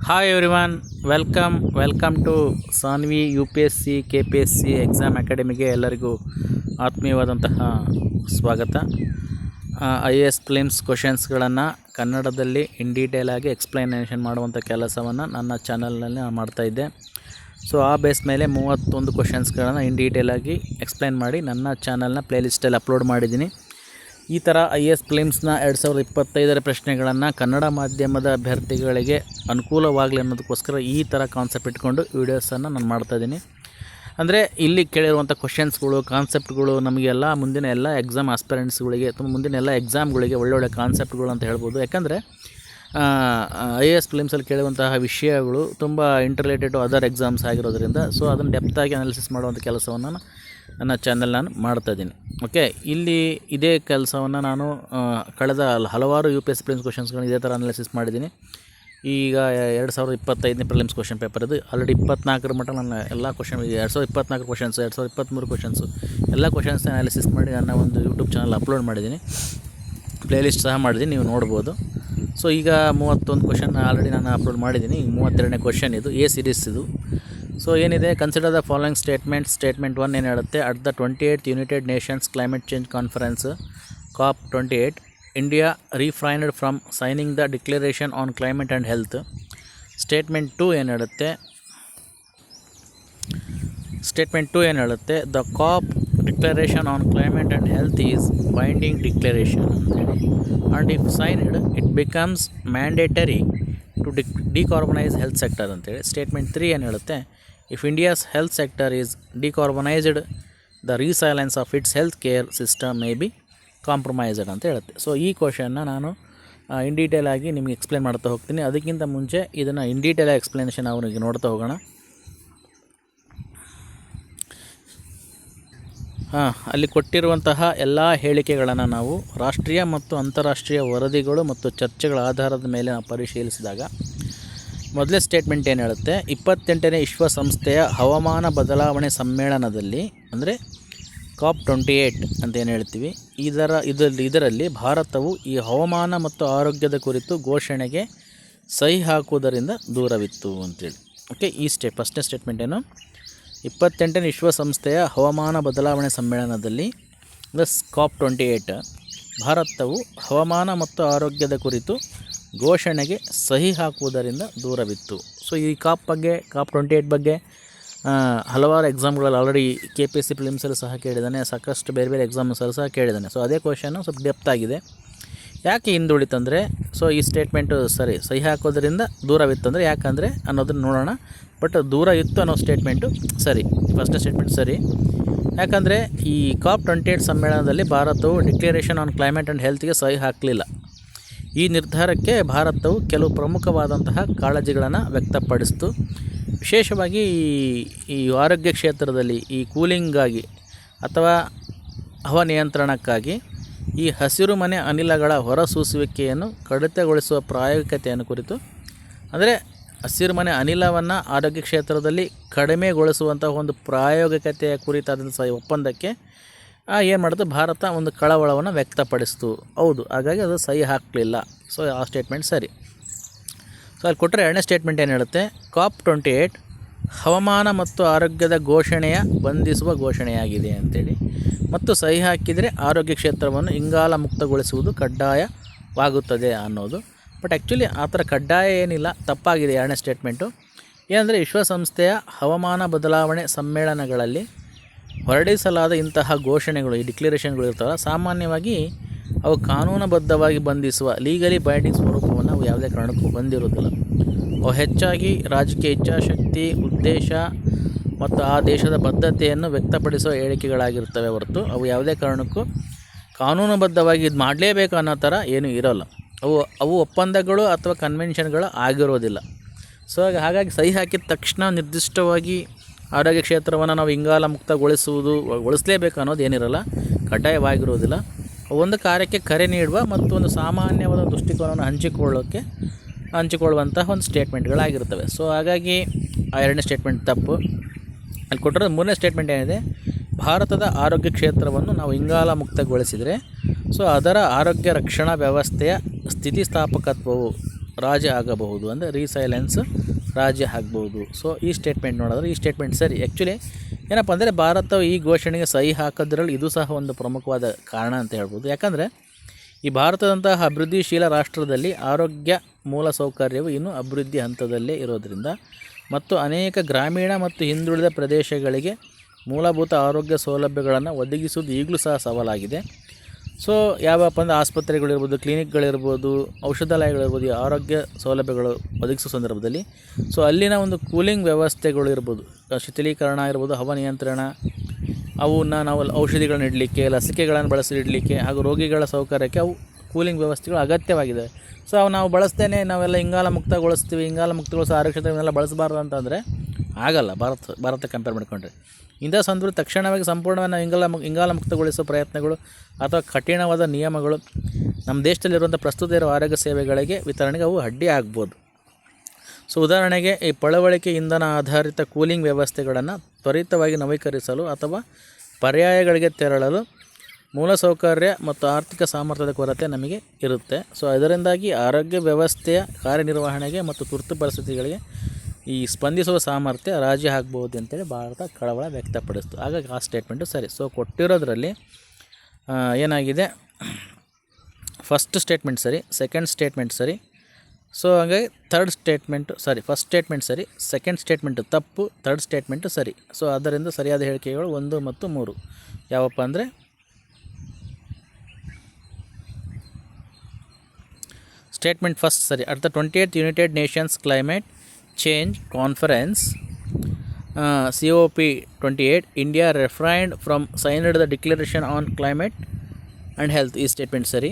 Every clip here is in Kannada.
Hi everyone welcome welcome to Saanvi U P S C K P S C exam ಅಕಾಡೆಮಿಗೆ ಎಲ್ಲರಿಗೂ ಆತ್ಮೀಯವಾದಂತಹ ಸ್ವಾಗತ. ಐ ಎ ಎಸ್ ಫಿಲಿಮ್ಸ್ ಕ್ವಶನ್ಸ್ಗಳನ್ನು ಕನ್ನಡದಲ್ಲಿ ಇನ್ ಡೀಟೇಲ್ ಆಗಿ ಎಕ್ಸ್ಪ್ಲನೇಷನ್ ಮಾಡುವಂಥ ಕೆಲಸವನ್ನು ನನ್ನ ಚಾನಲ್ನಲ್ಲಿ ನಾನು ಮಾಡ್ತಾಯಿದ್ದೆ ಸೊ ಆ ಬೇಸ್ ಮೇಲೆ ಮೂವತ್ತೊಂದು ಕ್ವಶನ್ಸ್ಗಳನ್ನು ಇನ್ ಡೀಟೇಲಾಗಿ ಎಕ್ಸ್ಪ್ಲೈನ್ ಮಾಡಿ ನನ್ನ ಚಾನಲ್ನ ಪ್ಲೇಲಿಸ್ಟಲ್ಲಿ ಅಪ್ಲೋಡ್ ಮಾಡಿದ್ದೀನಿ. ಈ ಥರ ಐ ಎಸ್ ಪ್ಲೇಮ್ಸ್ನ ಎರಡು ಸಾವಿರದ ಇಪ್ಪತ್ತೈದರ ಪ್ರಶ್ನೆಗಳನ್ನು ಕನ್ನಡ ಮಾಧ್ಯಮದ ಅಭ್ಯರ್ಥಿಗಳಿಗೆ ಅನುಕೂಲವಾಗಲಿ ಅನ್ನೋದಕ್ಕೋಸ್ಕರ ಈ ಥರ ಕಾನ್ಸೆಪ್ಟ್ ಇಟ್ಕೊಂಡು ವೀಡಿಯೋಸನ್ನು ನಾನು ಮಾಡ್ತಾಯಿದ್ದೀನಿ ಅಂದರೆ ಇಲ್ಲಿ ಕೇಳಿರುವಂಥ ಕ್ವಶನ್ಸ್ಗಳು ಕಾನ್ಸೆಪ್ಟ್ಗಳು ನಮಗೆಲ್ಲ ಮುಂದಿನ ಎಲ್ಲ ಎಕ್ಸಾಮ್ ಆಸ್ಪೆರೆಂಟ್ಸ್ಗಳಿಗೆ ತುಂಬ ಮುಂದಿನ ಎಲ್ಲ ಎಕ್ಸಾಮ್ಗಳಿಗೆ ಒಳ್ಳೊಳ್ಳೆ ಕಾನ್ಸೆಪ್ಟ್ಗಳು ಅಂತ ಹೇಳ್ಬೋದು. ಯಾಕಂದರೆ ಐ ಎ ಎಸ್ ಫಿಲಿಮ್ಸಲ್ಲಿ ಕೇಳುವಂತಹ ವಿಷಯಗಳು ತುಂಬ ಇಂಟರ್ಲೇಟೆಡ್ ಅದರ್ ಎಕ್ಸಾಮ್ಸ್ ಆಗಿರೋದ್ರಿಂದ ಸೊ ಅದನ್ನು ಡೆಪ್ತಾಗಿ ಅನಾಲಿಸಿಸ್ ಮಾಡುವಂಥ ಕೆಲಸವನ್ನು ನನ್ನ ಚಾನಲ್ ನಾನು ಮಾಡ್ತಾಯಿದ್ದೀನಿ ಓಕೆ ಇಲ್ಲಿ ಇದೇ ಕೆಲಸವನ್ನು ನಾನು ಕಳೆದ ಹಲವಾರು ಯು ಪಿ ಎಸ್ ಪ್ರಿಲಿಮ್ಸ್ ಕ್ವಶನ್ಸ್ಗಳನ್ನ ಇದೇ ಥರ ಅನಾಲಿಸಿಸ್ ಮಾಡಿದ್ದೀನಿ. ಈಗ ಎರಡು ಸಾವಿರದ ಇಪ್ಪತ್ತೈದನೇ ಪ್ರಿಲಿಮ್ಸ್ ಕ್ವಶನ್ ಪೇಪರ್ ಇದು. ಆಲ್ರೆಡಿ ಇಪ್ಪತ್ನಾಲ್ಕರ ಮಟ್ಟ ನನ್ನ ಎಲ್ಲ ಕ್ವಶನ್ ಎರಡು ಸಾವಿರದ ಇಪ್ಪತ್ನಾಲ್ಕು ಕ್ವಶನ್ಸ್ ಎರಡು ಸಾವಿರದ ಇಪ್ಪತ್ತ್ಮೂರು ಕ್ವಶನ್ಸು ಎಲ್ಲ ಕ್ವಶನ್ಸ್ನ ಅನಾಲಿಸಿಸ್ ಮಾಡಿ ನನ್ನ ಒಂದು ಯೂಟ್ಯೂಬ್ ಚಾನಲ್ ಅಪ್ಲೋಡ್ ಮಾಡಿದ್ದೀನಿ. ಪ್ಲೇಲಿಸ್ಟ್ ಸಹ ಮಾಡಿದ್ದೀನಿ, ನೀವು ನೋಡ್ಬೋದು. ಸೊ ಈಗ ಮೂವತ್ತೊಂದು ಕ್ವಶನ್ ಆಲ್ರೆಡಿ ನಾನು ಅಪ್ಲೋಡ್ ಮಾಡಿದ್ದೀನಿ. ಈಗ ಮೂವತ್ತೆರಡನೇ ಕ್ವಶನ್ ಇದು ಎ ಸಿರೀಸ್ ಇದು. ಸೊ ಏನಿದೆ? Consider the following statement statement one ಏನು ಹೇಳುತ್ತೆ? At the twenty eight United Nations climate change conference COP twenty eight India refrained from signing the declaration on climate and health statement two ಏನು ಹೇಳುತ್ತೆ? ಸ್ಟೇಟ್ಮೆಂಟ್ ಟು ಏನು ಹೇಳುತ್ತೆ? The COP declaration on climate and health is binding declaration ಅಂತೇಳಿ and if signed it becomes mandatory D decarbonise health sector ಅಂತೇಳಿ ಸ್ಟೇಟ್ಮೆಂಟ್ ತ್ರೀ ಏನು ಹೇಳುತ್ತೆ? If India's health sector is decarbonised the resilience of its health care system may be compromised ಅಂತ ಹೇಳುತ್ತೆ. ಸೊ ಈ ಕ್ವಶನ್ನ ನಾನು ಇನ್ ಡೀಟೇಲ್ ಆಗಿ ನಿಮಗೆ ಎಕ್ಸ್ಪ್ಲೇನ್ ಮಾಡ್ತಾ ಹೋಗ್ತೀನಿ. ಅದಕ್ಕಿಂತ ಮುಂಚೆ ಇದನ್ನು ಇನ್ ಡೀಟೇಲ್ ಎಕ್ಸ್ಪ್ಲನೇಷನ್ ಅವನಿಗೆ ನೋಡ್ತಾ ಹೋಗೋಣ. ಅಲ್ಲಿ ಕೊಟ್ಟಿರುವಂತಹ ಎಲ್ಲ ಹೇಳಿಕೆಗಳನ್ನು ನಾವು ರಾಷ್ಟ್ರೀಯ ಮತ್ತು ಅಂತಾರಾಷ್ಟ್ರೀಯ ವರದಿಗಳು ಮತ್ತು ಚರ್ಚೆಗಳ ಆಧಾರದ ಮೇಲೆ ನಾವು ಪರಿಶೀಲಿಸಿದಾಗ ಮೊದಲೇ ಸ್ಟೇಟ್ಮೆಂಟ್ ಏನು ಹೇಳುತ್ತೆ? ಇಪ್ಪತ್ತೆಂಟನೇ ವಿಶ್ವಸಂಸ್ಥೆಯ ಹವಾಮಾನ ಬದಲಾವಣೆ ಸಮ್ಮೇಳನದಲ್ಲಿ, ಅಂದರೆ ಕಾಪ್ ಟ್ವೆಂಟಿ ಏಯ್ಟ್ ಅಂತ ಏನು ಹೇಳ್ತೀವಿ? ಇದರ ಇದರಲ್ಲಿ ಇದರಲ್ಲಿ ಭಾರತವು ಈ ಹವಾಮಾನ ಮತ್ತು ಆರೋಗ್ಯದ ಕುರಿತು ಘೋಷಣೆಗೆ ಸಹಿ ಹಾಕುವುದರಿಂದ ದೂರವಿತ್ತು ಅಂತೇಳಿ ಓಕೆ ಈ ಸ್ಟೇ ಫಸ್ಟ್ನೇ ಸ್ಟೇಟ್ಮೆಂಟ್ ಏನು? ಇಪ್ಪತ್ತೆಂಟನೇ ವಿಶ್ವಸಂಸ್ಥೆಯ ಹವಾಮಾನ ಬದಲಾವಣೆ ಸಮ್ಮೇಳನದಲ್ಲಿ ಪ್ಲಸ್ ಕಾಪ್ ಟ್ವೆಂಟಿ ಏಯ್ಟ್ ಭಾರತವು ಹವಾಮಾನ ಮತ್ತು ಆರೋಗ್ಯದ ಕುರಿತು ಘೋಷಣೆಗೆ ಸಹಿ ಹಾಕುವುದರಿಂದ ದೂರವಿತ್ತು. ಸೊ ಈ ಕಾಪ್ ಬಗ್ಗೆ, ಕಾಪ್ ಟ್ವೆಂಟಿ ಏಯ್ಟ್ ಬಗ್ಗೆ ಹಲವಾರು ಎಕ್ಸಾಮ್ಗಳಲ್ಲಿ already K P S C ಫಿಲಿಮ್ಸಲ್ಲೂ ಸಹ ಕೇಳಿದ್ದಾನೆ, ಸಾಕಷ್ಟು ಬೇರೆ ಬೇರೆ ಎಕ್ಸಾಮ್ಸಲ್ಲಿ ಸಹ ಕೇಳಿದ್ದಾನೆ. ಸೊ ಅದೇ ಕ್ವಶನ್ನು ಸ್ವಲ್ಪ ಡೆಪ್ತ್ ಆಗಿದೆ. ಯಾಕೆ ಹಿಂದುಳಿತಂದರೆ ಸೊ ಈ ಸ್ಟೇಟ್ಮೆಂಟು ಸರಿ ಸಹಿ ಹಾಕೋದ್ರಿಂದ ದೂರವಿತ್ತಂದರೆ ಯಾಕಂದರೆ ಅನ್ನೋದನ್ನು ನೋಡೋಣ. ಬಟ್ ದೂರ ಇತ್ತು ಅನ್ನೋ ಸ್ಟೇಟ್ಮೆಂಟು ಸರಿ ಫಸ್ಟ್ ಸ್ಟೇಟ್ಮೆಂಟ್ ಸರಿ. ಯಾಕಂದರೆ ಈ ಕಾಪ್ ಟ್ವೆಂಟಿ ಏಟ್ ಸಮ್ಮೇಳನದಲ್ಲಿ ಭಾರತವು ಡಿಕ್ಲರೇಷನ್ ಆನ್ ಕ್ಲೈಮೇಟ್ ಆ್ಯಂಡ್ ಹೆಲ್ತ್ಗೆ ಸಹಿ ಹಾಕಲಿಲ್ಲ. ಈ ನಿರ್ಧಾರಕ್ಕೆ ಭಾರತವು ಕೆಲವು ಪ್ರಮುಖವಾದಂತಹ ಕಾಳಜಿಗಳನ್ನು ವ್ಯಕ್ತಪಡಿಸ್ತು. ವಿಶೇಷವಾಗಿ ಈ- ಆರೋಗ್ಯ ಕ್ಷೇತ್ರದಲ್ಲಿ ಈ ಕೂಲಿಂಗಾಗಿ ಅಥವಾ ಹವಾನಿಯಂತ್ರಣಕ್ಕಾಗಿ ಈ ಹಸಿರು ಮನೆ ಅನಿಲಗಳ ಹೊರಸೂಸುವಿಕೆಯನ್ನು ಕಡಿತಗೊಳಿಸುವ ಪ್ರಾಯೋಗಿಕತೆಯನ್ನು ಕುರಿತು, ಅಂದರೆ ಹಸಿರು ಮನೆ ಅನಿಲವನ್ನು ಆರೋಗ್ಯ ಕ್ಷೇತ್ರದಲ್ಲಿ ಕಡಿಮೆಗೊಳಿಸುವಂಥ ಒಂದು ಪ್ರಾಯೋಗಿಕತೆಯ ಕುರಿತಾದಂಥ ಒಪ್ಪಂದಕ್ಕೆ ಏನು ಮಾಡಿತು ಭಾರತ ಒಂದು ಕಳವಳವನ್ನು ವ್ಯಕ್ತಪಡಿಸ್ತು. ಹೌದು, ಹಾಗಾಗಿ ಅದು ಸಹಿ ಹಾಕಲಿಲ್ಲ. ಸೊ ಆ ಸ್ಟೇಟ್ಮೆಂಟ್ ಸರಿ. ಸೊ ಅಲ್ಲಿ ಕೊಟ್ಟರೆ ಎರಡನೇ ಸ್ಟೇಟ್ಮೆಂಟ್ ಏನು ಹೇಳುತ್ತೆ? ಕಾಪ್ ಟ್ವೆಂಟಿ ಏಯ್ಟ್ ಹವಾಮಾನ ಮತ್ತು ಆರೋಗ್ಯದ ಘೋಷಣೆಯ ಬಂಧಿಸುವ ಘೋಷಣೆಯಾಗಿದೆ ಅಂತೇಳಿ. ಮತ್ತು ಸಹಿ ಹಾಕಿದರೆ ಆರೋಗ್ಯ ಕ್ಷೇತ್ರವನ್ನು ಇಂಗಾಲ ಮುಕ್ತಗೊಳಿಸುವುದು ಕಡ್ಡಾಯವಾಗುತ್ತದೆ ಅನ್ನೋದು. ಬಟ್ ಆ್ಯಕ್ಚುಲಿ ಆ ಥರ ಕಡ್ಡಾಯ ಏನಿಲ್ಲ, ತಪ್ಪಾಗಿದೆ ಎರಡನೇ ಸ್ಟೇಟ್ಮೆಂಟು. ಏನಂದರೆ ವಿಶ್ವಸಂಸ್ಥೆಯ ಹವಾಮಾನ ಬದಲಾವಣೆ ಸಮ್ಮೇಳನಗಳಲ್ಲಿ ಹೊರಡಿಸಲಾದ ಇಂತಹ ಘೋಷಣೆಗಳು, ಈ ಡಿಕ್ಲರೇಷನ್ಗಳು ಇರ್ತವಲ್ಲ, ಸಾಮಾನ್ಯವಾಗಿ ಅವು ಕಾನೂನುಬದ್ಧವಾಗಿ ಬಂಧಿಸುವ ಲೀಗಲಿ ಬೈಂಡಿಂಗ್ ಸ್ವರೂಪವನ್ನು ಅವು ಯಾವುದೇ ಕಾರಣಕ್ಕೂ ಬಂದಿರೋದಿಲ್ಲ ಹೆಚ್ಚಾಗಿ ರಾಜಕೀಯ ಇಚ್ಛಾಶಕ್ತಿ, ಉದ್ದೇಶ ಮತ್ತು ಆ ದೇಶದ ಬದ್ಧತೆಯನ್ನು ವ್ಯಕ್ತಪಡಿಸುವ ಹೇಳಿಕೆಗಳಾಗಿರ್ತವೆ ಹೊರತು. ಅವು ಯಾವುದೇ ಕಾರಣಕ್ಕೂ ಕಾನೂನುಬದ್ಧವಾಗಿ ಇದು ಮಾಡಲೇಬೇಕು ಅನ್ನೋ ಥರ ಏನೂ ಇರೋಲ್ಲ. ಅವು ಅವು ಒಪ್ಪಂದಗಳು ಅಥವಾ ಕನ್ವೆನ್ಷನ್ಗಳು ಆಗಿರೋದಿಲ್ಲ. ಸೊ, ಹಾಗ- ಹಾಗಾಗಿ ಸಹಿ ಹಾಕಿದ ತಕ್ಷಣ ನಿರ್ದಿಷ್ಟವಾಗಿ ಆರೋಗ್ಯ ಕ್ಷೇತ್ರವನ್ನು ನಾವು ಇಂಗಾಲ ಮುಕ್ತಗೊಳಿಸುವುದು, ಗೊಳಿಸಲೇಬೇಕು ಅನ್ನೋದು ಏನಿರಲ್ಲ, ಕಡ್ಡಾಯವಾಗಿರೋದಿಲ್ಲ. ಒಂದು ಕಾರ್ಯಕ್ಕೆ ಕರೆ ನೀಡುವ ಮತ್ತು ಒಂದು ಸಾಮಾನ್ಯವಾದ ದೃಷ್ಟಿಕೋನವನ್ನು ಹಂಚಿಕೊಳ್ಳೋಕ್ಕೆ ಹಂಚಿಕೊಳ್ಳುವಂತಹ ಒಂದು ಸ್ಟೇಟ್ಮೆಂಟ್ಗಳಾಗಿರ್ತವೆ ಸೊ ಹಾಗಾಗಿ ಆ ಎರಡನೇ ಸ್ಟೇಟ್ಮೆಂಟ್ ತಪ್ಪು. ಅಲ್ಲಿ ಕೊಟ್ಟಿರೋದು ಮೂರನೇ ಸ್ಟೇಟ್ಮೆಂಟ್ ಏನಿದೆ? ಭಾರತದ ಆರೋಗ್ಯ ಕ್ಷೇತ್ರವನ್ನು ನಾವು ಇಂಗಾಲ ಮುಕ್ತಗೊಳಿಸಿದರೆ ಸೊ ಅದರ ಆರೋಗ್ಯ ರಕ್ಷಣಾ ವ್ಯವಸ್ಥೆಯ ಸ್ಥಿತಿಸ್ಥಾಪಕತ್ವವು ರಾಜ ಆಗಬಹುದು ಅಂದರೆ ರೀಸೈಲೆನ್ಸ್ ರಾಜ ಆಗ್ಬೋದು ಸೊ ಈ ಸ್ಟೇಟ್ಮೆಂಟ್ ನೋಡಿದ್ರೆ ಈ ಸ್ಟೇಟ್ಮೆಂಟ್ ಸರಿ. ಆ್ಯಕ್ಚುಲಿ ಏನಪ್ಪ ಅಂದರೆ ಭಾರತವು ಈ ಘೋಷಣೆಗೆ ಸಹಿ ಹಾಕೋದ್ರಲ್ಲಿ ಇದು ಸಹ ಒಂದು ಪ್ರಮುಖವಾದ ಕಾರಣ ಅಂತ ಹೇಳ್ಬೋದು. ಯಾಕಂದರೆ ಈ ಭಾರತದಂತಹ ಅಭಿವೃದ್ಧಿಶೀಲ ರಾಷ್ಟ್ರದಲ್ಲಿ ಆರೋಗ್ಯ ಮೂಲಸೌಕರ್ಯವು ಇನ್ನೂ ಅಭಿವೃದ್ಧಿ ಹಂತದಲ್ಲೇ ಇರೋದರಿಂದ ಮತ್ತು ಅನೇಕ ಗ್ರಾಮೀಣ ಮತ್ತು ಹಿಂದುಳಿದ ಪ್ರದೇಶಗಳಿಗೆ ಮೂಲಭೂತ ಆರೋಗ್ಯ ಸೌಲಭ್ಯಗಳನ್ನು ಒದಗಿಸುವುದು ಈಗಲೂ ಸಹ ಸವಾಲಾಗಿದೆ. ಸೊ ಯಾವಪ್ಪ ಅಂದರೆ ಆಸ್ಪತ್ರೆಗಳಿರ್ಬೋದು ಕ್ಲಿನಿಕ್ಗಳಿರ್ಬೋದು ಔಷಧಾಲಯಗಳಿರ್ಬೋದು ಆರೋಗ್ಯ ಸೌಲಭ್ಯಗಳು ಒದಗಿಸೋ ಸಂದರ್ಭದಲ್ಲಿ ಸೊ ಅಲ್ಲಿನ ಒಂದು ಕೂಲಿಂಗ್ ವ್ಯವಸ್ಥೆಗಳು ಇರ್ಬೋದು. ಶಿಥಿಲೀಕರಣ ಇರ್ಬೋದು ಹವಾನಿಯಂತ್ರಣ ಅವನ್ನ ನಾವು ಔಷಧಿಗಳನ್ನ ಇಡಲಿಕ್ಕೆ, ಲಸಿಕೆಗಳನ್ನು ಬಳಸಿ ಇಡಲಿಕ್ಕೆ ಹಾಗೂ ರೋಗಿಗಳ ಸೌಕರ್ಯಕ್ಕೆ ಅವು ಕೂಲಿಂಗ್ ವ್ಯವಸ್ಥೆಗಳು ಅಗತ್ಯವಾಗಿದೆ. ಸೊ ಅವು ನಾವು ಬಳಸ್ತೇನೆ, ನಾವೆಲ್ಲ ಇಂಗಾಲ ಮುಕ್ತಗೊಳಿಸ್ತೀವಿ, ಇಂಗಾಲ ಮುಕ್ತಗೊಳಿಸೋ ಆರಕ್ಷತೆ ಇವನ್ನೆಲ್ಲ ಬಳಸಬಾರ್ದು ಅಂತಂದರೆ ಆಗಲ್ಲ, ಭಾರತ ಭಾರತ ಕಂಪೇರ್ ಮಾಡಿಕೊಂಡ್ರೆ. ಇಂಥ ಸಂದರ್ಭ ತಕ್ಷಣವಾಗಿ ಸಂಪೂರ್ಣವಾಗಿ ನಾವು ಇಂಗಾಲ ಇಂಗಾಲ ಮುಕ್ತಗೊಳಿಸೋ ಪ್ರಯತ್ನಗಳು ಅಥವಾ ಕಠಿಣವಾದ ನಿಯಮಗಳು ನಮ್ಮ ದೇಶದಲ್ಲಿರುವಂಥ ಪ್ರಸ್ತುತ ಇರುವ ಆರೋಗ್ಯ ಸೇವೆಗಳಿಗೆ ವಿತರಣೆಗೆ ಅವು ಅಡ್ಡಿ ಆಗ್ಬೋದು. ಸೊ ಉದಾಹರಣೆಗೆ ಈ ಪಳವಳಿಕೆ ಇಂಧನ ಆಧಾರಿತ ಕೂಲಿಂಗ್ ವ್ಯವಸ್ಥೆಗಳನ್ನು ತ್ವರಿತವಾಗಿ ನವೀಕರಿಸಲು ಅಥವಾ ಪರ್ಯಾಯಗಳಿಗೆ ತೆರಳಲು ಮೂಲಸೌಕರ್ಯ ಮತ್ತು ಆರ್ಥಿಕ ಸಾಮರ್ಥ್ಯದ ಕೊರತೆ ನಮಗೆ ಇರುತ್ತೆ. ಸೊ ಅದರಿಂದಾಗಿ ಆರೋಗ್ಯ ವ್ಯವಸ್ಥೆಯ ಕಾರ್ಯನಿರ್ವಹಣೆಗೆ ಮತ್ತು ತುರ್ತು ಪರಿಸ್ಥಿತಿಗಳಿಗೆ ಈ ಸ್ಪಂದಿಸುವ ಸಾಮರ್ಥ್ಯ ರಾಜಿ ಆಗ್ಬೋದು ಅಂತೇಳಿ ಭಾರತ ಕಳವಳ ವ್ಯಕ್ತಪಡಿಸ್ತು. ಹಾಗಾಗಿ ಆ ಸ್ಟೇಟ್ಮೆಂಟು ಸರಿ. ಸೊ ಕೊಟ್ಟಿರೋದ್ರಲ್ಲಿ ಏನಾಗಿದೆ? ಫಸ್ಟ್ ಸ್ಟೇಟ್ಮೆಂಟ್ ಸರಿ ಸೆಕೆಂಡ್ ಸ್ಟೇಟ್ಮೆಂಟ್ ಸರಿ. ಸೊ ಹಾಗಾಗಿ third statement sorry first statement ಸರಿ ಸೆಕೆಂಡ್ ಸ್ಟೇಟ್ಮೆಂಟು ತಪ್ಪು ಥರ್ಡ್ ಸ್ಟೇಟ್ಮೆಂಟು ಸರಿ. ಸೊ ಅದರಿಂದ ಸರಿಯಾದ ಹೇಳಿಕೆಗಳು ಒಂದು ಮತ್ತು ಮೂರು. ಯಾವಪ್ಪ ಅಂದರೆ ಸ್ಟೇಟ್ಮೆಂಟ್ ಫಸ್ಟ್ ಸರಿ at the twenty eight United Nations climate change conference C O P twenty eight India refrained from signed the declaration on climate and health ಈ ಸ್ಟೇಟ್ಮೆಂಟ್ ಸರಿ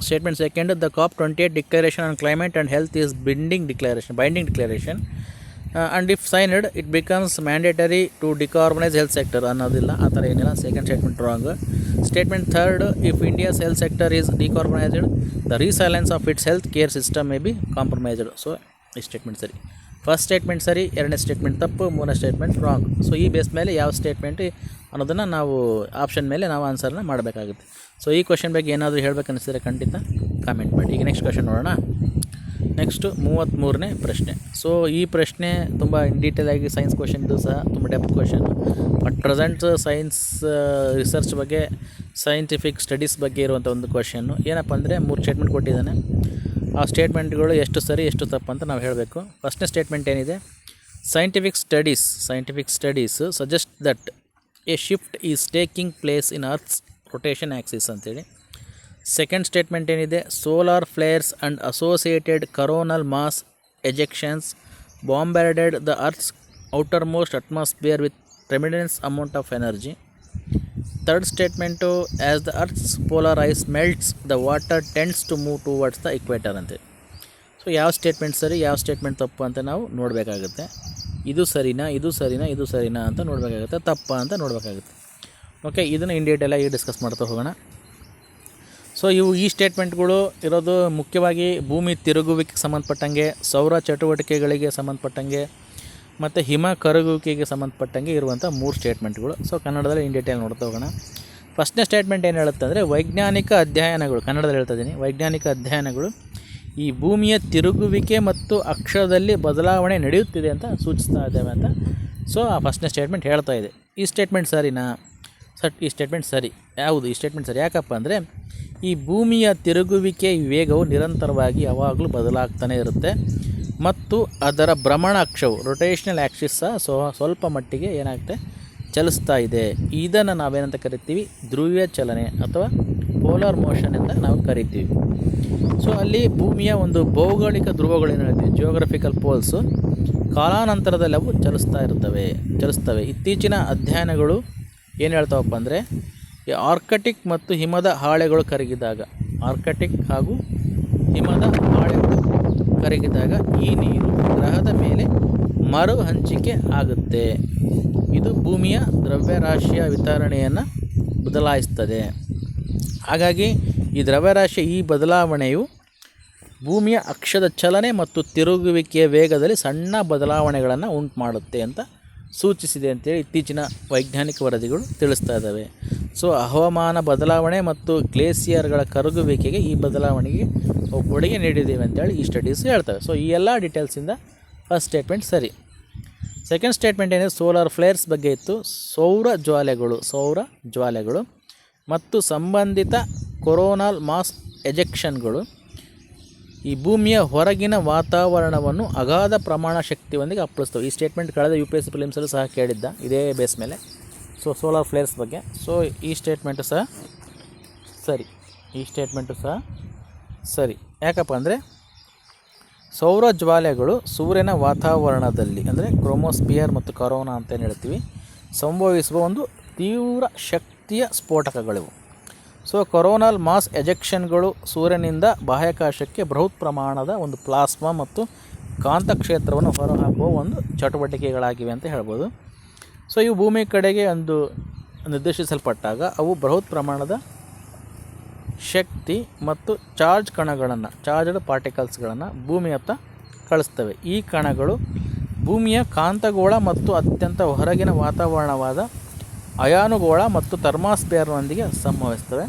statement second the COP twenty eight declaration on climate and health is binding declaration binding declaration and if signed it becomes mandatory to decarbonise health sector ಅನ್ನೋದಿಲ್ಲ. ಆ ಥರ ಏನಿಲ್ಲ. Second statement wrong statement third if India's health sector is decarbonised the resilience of its health care system may be compromised so ಈ ಸ್ಟೇಟ್ಮೆಂಟ್ ಸರಿ. ಫಸ್ಟ್ ಸ್ಟೇಟ್ಮೆಂಟ್ ಸರಿ, ಎರಡನೇ ಸ್ಟೇಟ್ಮೆಂಟ್ ತಪ್ಪು, ಮೂರನೇ ಸ್ಟೇಟ್ಮೆಂಟ್ ರಾಂಗ್ ಸೊ ಈ ಬೇಸ್ ಮೇಲೆ ಯಾವ ಸ್ಟೇಟ್ಮೆಂಟ್ ಅನ್ನೋದನ್ನು ನಾವು ಆಪ್ಷನ್ ಮೇಲೆ ನಾವು ಆನ್ಸರ್ನ ಮಾಡಬೇಕಾಗುತ್ತೆ. ಸೊ ಈ ಕ್ವಶನ್ ಬಗ್ಗೆ ಏನಾದರೂ ಹೇಳಬೇಕನ್ನಿಸಿದರೆ ಖಂಡಿತ ಕಾಮೆಂಟ್ ಮಾಡಿ. ಈಗ ನೆಕ್ಸ್ಟ್ ಕ್ವಶನ್ ನೋಡೋಣ. ನೆಕ್ಸ್ಟು ಮೂವತ್ತ್ಮೂರನೇ ಪ್ರಶ್ನೆ. ಸೊ ಈ ಪ್ರಶ್ನೆ ತುಂಬ ಇನ್ ಡೀಟೇಲ್ ಆಗಿ ಸೈನ್ಸ್ ಕ್ವಶನ್ ಇದು ಸಹ ತುಂಬ depth question but present science research ಬಗ್ಗೆ ಸೈಂಟಿಫಿಕ್ ಸ್ಟಡೀಸ್ ಬಗ್ಗೆ ಇರುವಂಥ ಒಂದು ಕ್ವಶನ್ನು ಏನಪ್ಪ ಅಂದರೆ ಮೂರು ಸ್ಟೇಟ್ಮೆಂಟ್ ಕೊಟ್ಟಿದ್ದಾನೆ. ಆ ಸ್ಟೇಟ್ಮೆಂಟ್ಗಳು ಎಷ್ಟು ಸರಿ, ಎಷ್ಟು ತಪ್ಪು ಅಂತ ನಾವು ಹೇಳಬೇಕು. ಫಸ್ಟ್ನೇ ಸ್ಟೇಟ್ಮೆಂಟ್ ಏನಿದೆ? Scientific studies scientific studies suggest that a shift is taking place in earth's rotation axis ಅಂತೇಳಿ. ಸೆಕೆಂಡ್ ಸ್ಟೇಟ್ಮೆಂಟ್ ಏನಿದೆ? Solar flares and associated coronal mass ejections bombarded the earth's outermost atmosphere with tremendous amount of energy third statement as the earth's polar ice melts the water tends to move towards the equator ಅಂತೆ. ಸೊ ಯಾವ ಸ್ಟೇಟ್ಮೆಂಟ್ ಸರಿ, ಯಾವ ಸ್ಟೇಟ್ಮೆಂಟ್ ತಪ್ಪು ಅಂತ ನಾವು ನೋಡಬೇಕಾಗುತ್ತೆ. ಇದು ಸರಿನಾ ಇದು ಸರಿನಾ ಇದು ಸರಿನಾ ಅಂತ ನೋಡಬೇಕಾಗುತ್ತೆ. ತಪ್ಪ ಅಂತ ನೋಡಬೇಕಾಗುತ್ತೆ. ಓಕೆ ಇದನ್ನು ಇನ್ ಡೀಟೇಲಾಗಿ ಡಿಸ್ಕಸ್ ಮಾಡ್ತಾ ಹೋಗೋಣ. ಸೊ ಇವು ಈ ಸ್ಟೇಟ್ಮೆಂಟ್ಗಳು ಇರೋದು ಮುಖ್ಯವಾಗಿ ಭೂಮಿ ತಿರುಗುವಿಕೆಗೆ ಸಂಬಂಧಪಟ್ಟಂಗೆ, ಸೌರ ಚಟುವಟಿಕೆಗಳಿಗೆ ಸಂಬಂಧಪಟ್ಟಂಗೆ, ಮತ್ತು ಹಿಮ ಕರಗುವಿಕೆಗೆ ಸಂಬಂಧಪಟ್ಟಂಗೆ ಇರುವಂಥ ಮೂರು ಸ್ಟೇಟ್ಮೆಂಟ್ಗಳು ಸೊ ಕನ್ನಡದಲ್ಲಿ ಇನ್ ಡೀಟೇಲ್ ನೋಡ್ತಾ ಹೋಗೋಣ. ಫಸ್ಟ್ನೇ ಸ್ಟೇಟ್ಮೆಂಟ್ ಏನು ಹೇಳುತ್ತೆ ಅಂದರೆ ವೈಜ್ಞಾನಿಕ ಅಧ್ಯಯನಗಳು. ಕನ್ನಡದಲ್ಲಿ ಹೇಳ್ತಾ ಇದ್ದೀನಿ ವೈಜ್ಞಾನಿಕ ಅಧ್ಯಯನಗಳು ಈ ಭೂಮಿಯ ತಿರುಗುವಿಕೆ ಮತ್ತು ಅಕ್ಷದಲ್ಲಿ ಬದಲಾವಣೆ ನಡೆಯುತ್ತಿದೆ ಅಂತ ಸೂಚಿಸ್ತಾ ಇದ್ದೇವೆ ಅಂತ. ಸೊ ಆ ಫಸ್ಟ್ನೇ ಸ್ಟೇಟ್ಮೆಂಟ್ ಹೇಳ್ತಾ ಇದೆ. ಈ ಸ್ಟೇಟ್ಮೆಂಟ್ ಸರಿನಾ? ಸಟ್ ಈ ಸ್ಟೇಟ್ಮೆಂಟ್ ಸರಿ. ಯಾವುದು? ಈ ಸ್ಟೇಟ್ಮೆಂಟ್ ಸರಿ. ಯಾಕಪ್ಪ ಅಂದರೆ ಈ ಭೂಮಿಯ ತಿರುಗುವಿಕೆ ವೇಗವು ನಿರಂತರವಾಗಿ ಯಾವಾಗಲೂ ಬದಲಾಗ್ತಾನೆ ಇರುತ್ತೆ. ಮತ್ತು ಅದರ ಭ್ರಮಣ ಅಕ್ಷವು ರೊಟೇಷನಲ್ ಆ್ಯಕ್ಸಿಸ್ ಸಹ ಸ್ವಲ್ಪ ಮಟ್ಟಿಗೆ ಏನಾಗುತ್ತೆ? ಚಲಿಸ್ತಾ ಇದೆ. ಇದನ್ನು ನಾವೇನಂತ ಕರಿತೀವಿ? ಧ್ರುವ್ಯ ಚಲನೆ ಅಥವಾ ಪೋಲಾರ್ ಮೋಷನ್ ಅಂತ ನಾವು ಕರಿತೀವಿ. ಸೊ ಅಲ್ಲಿ ಭೂಮಿಯ ಒಂದು ಭೌಗೋಳಿಕ ಧ್ರುವಗಳು ಹೇಳ್ತೀವಿ ಜಿಯೋಗ್ರಫಿಕಲ್ ಪೋಲ್ಸು ಕಾಲಾನಂತರದಲ್ಲಿ ಅವು ಚಲಿಸ್ತಾ ಇರ್ತವೆ, ಚಲಿಸ್ತವೆ. ಇತ್ತೀಚಿನ ಅಧ್ಯಯನಗಳು ಏನು ಹೇಳ್ತಾವಪ್ಪ ಅಂದರೆ, ಈ ಆರ್ಕಟಿಕ್ ಮತ್ತು ಹಿಮದ ಹಾಳೆಗಳು ಕರಗಿದಾಗ, ಆರ್ಕಟಿಕ್ ಹಾಗೂ ಹಿಮದ ಹಾಳೆಗಳು ಕರಗಿದಾಗ ಈ ನೀರು ಗ್ರಹದ ಮೇಲೆ ಮರು ಹಂಚಿಕೆ ಆಗುತ್ತೆ. ಇದು ಭೂಮಿಯ ದ್ರವ್ಯರಾಶಿಯ ವಿತರಣೆಯನ್ನು ಬದಲಾಯಿಸ್ತದೆ. ಹಾಗಾಗಿ ಈ ದ್ರವ್ಯರಾಶಿ ಈ ಬದಲಾವಣೆಯು ಭೂಮಿಯ ಅಕ್ಷದ ಚಲನೆ ಮತ್ತು ತಿರುಗುವಿಕೆಯ ವೇಗದಲ್ಲಿ ಸಣ್ಣ ಬದಲಾವಣೆಗಳನ್ನು ಉಂಟು ಮಾಡುತ್ತೆ ಅಂತ ಸೂಚಿಸಿದೆ ಅಂತೇಳಿ ಇತ್ತೀಚಿನ ವೈಜ್ಞಾನಿಕ ವರದಿಗಳು ತಿಳಿಸ್ತಾ ಇದ್ದಾವೆ. ಸೊ ಹವಾಮಾನ ಬದಲಾವಣೆ ಮತ್ತು ಗ್ಲೇಸಿಯರ್ಗಳ ಕರಗುವಿಕೆಗೆ ಈ ಬದಲಾವಣೆಗೆ ಕೊಡುಗೆ ನೀಡಿದ್ದೇವೆ ಅಂತೇಳಿ ಈ ಸ್ಟಡೀಸ್ ಹೇಳ್ತವೆ. ಸೊ ಈ ಎಲ್ಲ ಡೀಟೇಲ್ಸಿಂದ ಫಸ್ಟ್ ಸ್ಟೇಟ್ಮೆಂಟ್ ಸರಿ. ಸೆಕೆಂಡ್ ಸ್ಟೇಟ್ಮೆಂಟ್ ಏನಿದೆ? ಸೋಲಾರ್ ಫ್ಲೇರ್ಸ್ ಬಗ್ಗೆ ಇತ್ತು. ಸೌರ ಜ್ವಾಲೆಗಳು ಸೌರ ಜ್ವಾಲೆಗಳು ಮತ್ತು ಸಂಬಂಧಿತ ಕೊರೋನಾಲ್ ಮಾಸ್ ಎಜೆಕ್ಷನ್ಗಳು ಈ ಭೂಮಿಯ ಹೊರಗಿನ ವಾತಾವರಣವನ್ನು ಅಗಾಧ ಪ್ರಮಾಣ ಶಕ್ತಿಯೊಂದಿಗೆ ಅಪ್ಪಳಿಸ್ತವೆ ಈ ಸ್ಟೇಟ್ಮೆಂಟ್ ಕಳೆದ ಯು ಪಿ ಎಸ್ ಸಿ ಫಿಲಿಮ್ಸಲ್ಲೂ ಸಹ ಕೇಳಿದ್ದ. ಇದೇ ಬೇಸ್ ಮೇಲೆ. ಸೊ ಸೋಲಾರ್ ಫ್ಲೇರ್ಸ್ ಬಗ್ಗೆ. ಸೊ ಈ ಸ್ಟೇಟ್ಮೆಂಟು ಸಹ ಸರಿ. ಈ ಸ್ಟೇಟ್ಮೆಂಟು ಸಹ ಸರಿ. ಯಾಕಪ್ಪ ಅಂದರೆ ಸೌರ ಜ್ವಾಲೆಗಳು ಸೂರ್ಯನ ವಾತಾವರಣದಲ್ಲಿ, ಅಂದರೆ ಕ್ರೋಮೋಸ್ಪಿಯರ್ ಮತ್ತು ಕರೋನಾ ಅಂತ ಏನು ಹೇಳ್ತೀವಿ, ಸಂಭವಿಸುವ ಒಂದು ತೀವ್ರ ಶಕ್ತಿಯ ಸ್ಫೋಟಕಗಳಿವು. ಸೊ ಕೊರೋನಲ್ ಮಾಸ್ ಎಜೆಕ್ಷನ್ಗಳು ಸೂರ್ಯನಿಂದ ಬಾಹ್ಯಾಕಾಶಕ್ಕೆ ಬೃಹತ್ ಪ್ರಮಾಣದ ಒಂದು ಪ್ಲಾಸ್ಮಾ ಮತ್ತು ಕಾಂತಕ್ಷೇತ್ರವನ್ನು ಹೊರಹಾಕುವ ಒಂದು ಚಟುವಟಿಕೆಗಳಾಗಿವೆ ಅಂತ ಹೇಳ್ಬೋದು. ಸೊ ಇವು ಭೂಮಿ ಕಡೆಗೆ ಒಂದು ನಿರ್ದೇಶಿಸಲ್ಪಟ್ಟಾಗ ಅವು ಬೃಹತ್ ಪ್ರಮಾಣದ ಶಕ್ತಿ ಮತ್ತು ಚಾರ್ಜ್ ಕಣಗಳನ್ನು, ಚಾರ್ಜ್ಡ್ ಪಾರ್ಟಿಕಲ್ಸ್ಗಳನ್ನು ಭೂಮಿಯತ್ತ ಕಳಿಸ್ತವೆ. ಈ ಕಣಗಳು ಭೂಮಿಯ ಕಾಂತಗೋಳ ಮತ್ತು ಅತ್ಯಂತ ಹೊರಗಿನ ವಾತಾವರಣವಾದ ಅಯಾನುಗೋಳ ಮತ್ತು ಥರ್ಮಾಸ್ಪಿಯರ್ನೊಂದಿಗೆ ಸಂಭವಿಸ್ತವೆ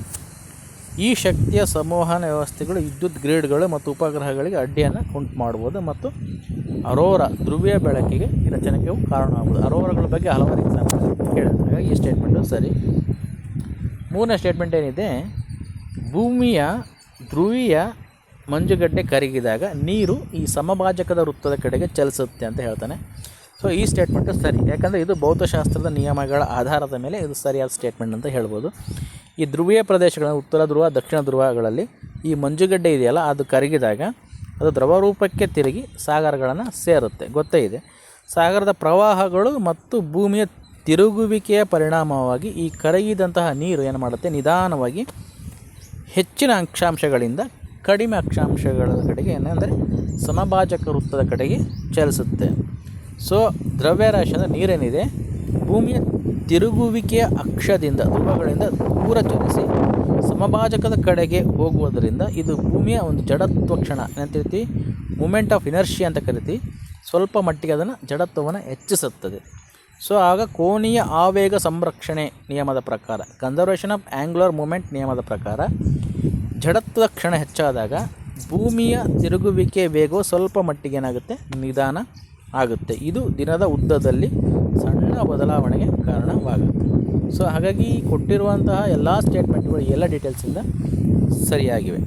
ಈ ಶಕ್ತಿಯ ಸಂವಹನ ವ್ಯವಸ್ಥೆಗಳು ವಿದ್ಯುತ್ ಗ್ರಿಡ್ಗಳು ಮತ್ತು ಉಪಗ್ರಹಗಳಿಗೆ ಅಡ್ಡಿಯನ್ನು ಉಂಟು ಮಾಡ್ಬೋದು ಮತ್ತು ಅರೋರ ಧ್ರುವೀಯ ಬೆಳಕಿಗೆ ರಚನೆಗೆ ಕಾರಣ ಆಗ್ಬೋದು ಅರೋರಗಳ ಬಗ್ಗೆ ಹಲವಾರು ಎಕ್ಸಾಂಪಲ್ ಕೇಳಿದ್ರೆ ಈ ಸ್ಟೇಟ್ಮೆಂಟು ಸರಿ. ಮೂರನೇ ಸ್ಟೇಟ್ಮೆಂಟ್ ಏನಿದೆ? ಭೂಮಿಯ ಧ್ರುವೀಯ ಮಂಜುಗಡ್ಡೆ ಕರಗಿದಾಗ ನೀರು ಈ ಸಮಭಾಜಕದ ವೃತ್ತದ ಕಡೆಗೆ ಚಲಿಸುತ್ತೆ ಅಂತ ಹೇಳ್ತಾನೆ. ಸೊ ಈ ಸ್ಟೇಟ್ಮೆಂಟು ಸರಿ. ಯಾಕಂದರೆ ಇದು ಭೌತಶಾಸ್ತ್ರದ ನಿಯಮಗಳ ಆಧಾರದ ಮೇಲೆ ಇದು ಸರಿಯಾದ ಸ್ಟೇಟ್ಮೆಂಟ್ ಅಂತ ಹೇಳ್ಬೋದು. ಈ ಧ್ರುವೀಯ ಪ್ರದೇಶಗಳ ಉತ್ತರ ಧ್ರುವ, ದಕ್ಷಿಣ ಧ್ರುವಗಳಲ್ಲಿ ಈ ಮಂಜುಗಡ್ಡೆ ಇದೆಯಲ್ಲ, ಅದು ಕರಗಿದಾಗ ಅದು ದ್ರವ ರೂಪಕ್ಕೆ ತಿರುಗಿ ಸಾಗರಗಳನ್ನು ಸೇರುತ್ತೆ. ಗೊತ್ತೇ ಇದೆ. ಸಾಗರದ ಪ್ರವಾಹಗಳು ಮತ್ತು ಭೂಮಿಯ ತಿರುಗುವಿಕೆಯ ಪರಿಣಾಮವಾಗಿ ಈ ಕರಗಿದಂತಹ ನೀರು ಏನು ಮಾಡುತ್ತೆ? ನಿಧಾನವಾಗಿ ಹೆಚ್ಚಿನ ಅಕ್ಷಾಂಶಗಳಿಂದ ಕಡಿಮೆ ಅಕ್ಷಾಂಶಗಳ ಕಡೆಗೆ ಏನಂದರೆ ಸಮಭಾಜಕ ವೃತ್ತದ ಕಡೆಗೆ ಚಲಿಸುತ್ತೆ. ಸೊ ದ್ರವ್ಯರಾಶಿ ಅಂದರೆ ನೀರೇನಿದೆ? ಭೂಮಿಯ ತಿರುಗುವಿಕೆಯ ಅಕ್ಷದಿಂದ ಧ್ರುವಗಳಿಂದ ದೂರ ಚಲಿಸಿ ಸಮಭಾಜಕದ ಕಡೆಗೆ ಹೋಗುವುದರಿಂದ ಇದು ಭೂಮಿಯ ಒಂದು ಜಡತ್ವ ಕ್ಷಣ. ಏನಂತ ಹೇಳ್ತೀವಿ ಮೂಮೆಂಟ್ ಆಫ್ ಇನರ್ಷಿ ಅಂತ ಕರಿತಿ. ಸ್ವಲ್ಪ ಮಟ್ಟಿಗೆ ಅದನ್ನು ಜಡತ್ವವನ್ನು ಹೆಚ್ಚಿಸುತ್ತದೆ. ಸೊ ಆಗ ಕೋನೀಯ ಆವೇಗ ಸಂರಕ್ಷಣೆ ನಿಯಮದ ಪ್ರಕಾರ ಕನ್ಸರ್ವೇಷನ್ ಆಫ್ ಆ್ಯಂಗ್ಯುಲರ್ ಮೂಮೆಂಟ್ ನಿಯಮದ ಪ್ರಕಾರ ಜಡತ್ವ ಕ್ಷಣ ಹೆಚ್ಚಾದಾಗ ಭೂಮಿಯ ತಿರುಗುವಿಕೆ ವೇಗವು ಸ್ವಲ್ಪ ಮಟ್ಟಿಗೆ ಏನಾಗುತ್ತೆ? ನಿಧಾನ ಆಗುತ್ತೆ. ಇದು ದಿನದ ಉದ್ದದಲ್ಲಿ ಸಣ್ಣ ಬದಲಾವಣೆಗೆ ಕಾರಣವಾಗುತ್ತೆ. ಸೊ ಹಾಗಾಗಿ ಕೊಟ್ಟಿರುವಂತಹ ಎಲ್ಲ ಸ್ಟೇಟ್ಮೆಂಟ್ಗಳು ಎಲ್ಲ ಡೀಟೇಲ್ಸಿಂದ ಸರಿಯಾಗಿವೆ.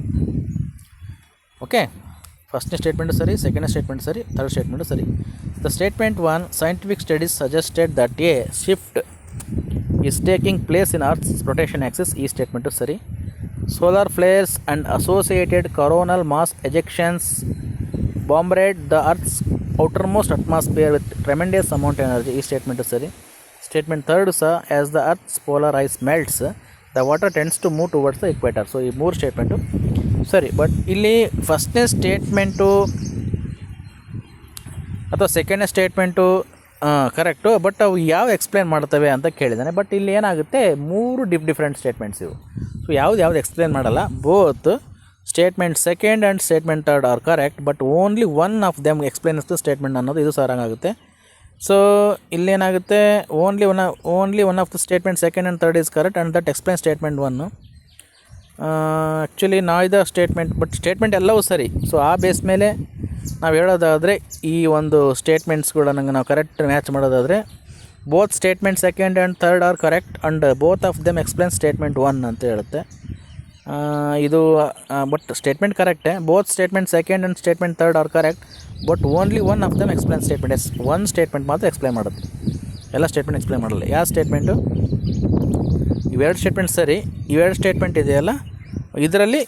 ಓಕೆ ಫಸ್ಟ್ನೇ ಸ್ಟೇಟ್ಮೆಂಟು ಸರಿ ಸೆಕೆಂಡ್ ಸ್ಟೇಟ್ಮೆಂಟ್ ಸರಿ ಥರ್ಡ್ ಸ್ಟೇಟ್ಮೆಂಟು ಸರಿ. The statement one scientific studies suggested that a shift is taking place in earth protection axis ಈ ಸ್ಟೇಟ್ಮೆಂಟು ಸರಿ. Solar flares and associated coronal mass ejections bombarded the earth's outermost atmosphere with tremendous amount energy ಈ ಸ್ಟೇಟ್ಮೆಂಟು ಸರಿ. ಸ್ಟೇಟ್ಮೆಂಟ್ ಥರ್ಡ್ ಸಹ as the earth's polar ice melts the water tends to move towards the equator so ಈ ಮೂರು ಸ್ಟೇಟ್ಮೆಂಟು ಸರಿ. ಬಟ್ ಇಲ್ಲಿ ಫಸ್ಟ್ನೇ ಸ್ಟೇಟ್ಮೆಂಟು ಅಥವಾ ಸೆಕೆಂಡ್ನೇ ಸ್ಟೇಟ್ಮೆಂಟು ಕರೆಕ್ಟು ಬಟ್ ಅವು ಯಾವ ಎಕ್ಸ್ಪ್ಲೇನ್ ಮಾಡ್ತವೆ ಅಂತ ಕೇಳಿದ್ದಾನೆ ಬಟ್ ಇಲ್ಲಿ ಏನಾಗುತ್ತೆ, ಮೂರು ಡಿಫ್ ಡಿಫ್ರೆಂಟ್ ಸ್ಟೇಟ್ಮೆಂಟ್ಸ್ ಇವು. ಸೊ ಯಾವ್ದು ಯಾವ್ದು ಎಕ್ಸ್ಪ್ಲೇನ್ ಮಾಡಲ್ಲ both statement second and statement third are correct but only one of them explains the statement ಅನ್ನೋದು ಇದು ಸರ್ ಆಗುತ್ತೆ. So ಇಲ್ಲೇನಾಗುತ್ತೆ? Only one only one of the statement second and third is correct and that explain statement one actually Naidu statement but statement ಎಲ್ಲವೂ ಸರಿ. ಸೊ ಆ ಬೇಸ್ ಮೇಲೆ ನಾವು ಹೇಳೋದಾದರೆ, ಈ ಒಂದು ಸ್ಟೇಟ್ಮೆಂಟ್ಸ್ಗಳನ್ನ ನಾವು ಕರೆಕ್ಟ್ ಮ್ಯಾಚ್ ಮಾಡೋದಾದರೆ both statement second and third are correct and both of them explain statement one ಅಂತ ಹೇಳುತ್ತೆ. ಇದು but statement ಕರೆಕ್ಟೇ both statement second and statement third are correct but only one of them explain statement S one statement ಮಾತ್ರ ಎಕ್ಸ್ಪ್ಲೇನ್ ಮಾಡುತ್ತೆ. ಎಲ್ಲ ಸ್ಟೇಟ್ಮೆಂಟ್ ಎಕ್ಸ್ಪ್ಲೇನ್ ಮಾಡಲ್ಲ. ಯಾವ ಸ್ಟೇಟ್ಮೆಂಟು ಇವೆರಡು ಸ್ಟೇಟ್ಮೆಂಟ್ ಸರಿ, ಇವೆರಡು ಸ್ಟೇಟ್ಮೆಂಟ್ ಇದೆಯಲ್ಲ? ಇದರಲ್ಲಿ